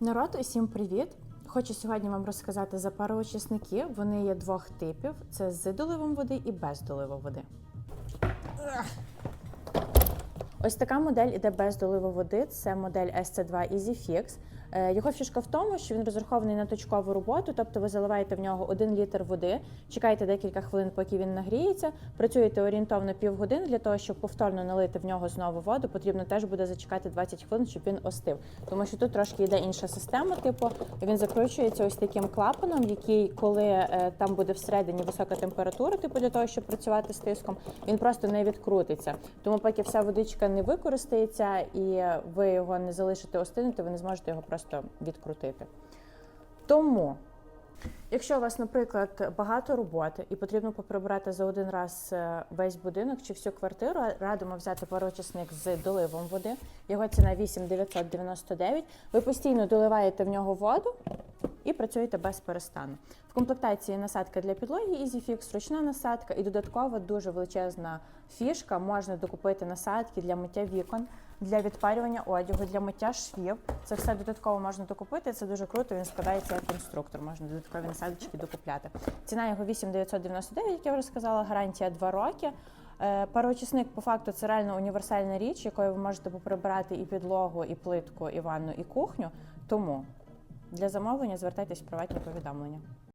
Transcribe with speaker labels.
Speaker 1: Народ, усім привіт! Хочу сьогодні вам розказати за пару очисників. Вони є двох типів: це з доливом води і без доливу води. Ось така модель іде без доливу води. Це модель SC2 EasyFix. Е, Його фішка в тому, що він розрахований на точкову роботу, тобто ви заливаєте в нього 1 літр води, чекаєте декілька хвилин, поки він нагріється. Працюєте орієнтовно півгодини для того, щоб повторно налити в нього знову воду. Потрібно теж буде зачекати 20 хвилин, щоб він остив. Тому що тут трошки йде інша система. Типу він закручується ось таким клапаном, який, коли е, там буде всередині висока температура, типу для того, щоб працювати з тиском, він просто не відкрутиться. Тому поки вся водичка не використається і ви його не залишите остинути, ви не зможете його просто відкрутити. Тому, якщо у вас, наприклад, багато роботи і потрібно поприбирати за один раз е, весь будинок чи всю квартиру, радимо взяти парочисник з доливом води. Його ціна 8,999. Ви постійно доливаєте в нього воду і працюєте без перестану. В комплектації насадка для підлоги EasyFix, ручна насадка і додатково дуже величезна фішка. Можна докупити насадки для миття вікон, для відпарювання одягу, для миття швів. Це все додатково можна докупити. Це дуже круто. Він складається як конструктор. Можна додаткові насадочки докупляти. Ціна його 8,999, як я вже сказала, гарантія 2 роки. Е, Пароочисник по факту це реально універсальна річ, якою ви можете поприбирати і підлогу, і плитку, і ванну, і кухню. Тому для замовлення звертайтесь в приватні повідомлення.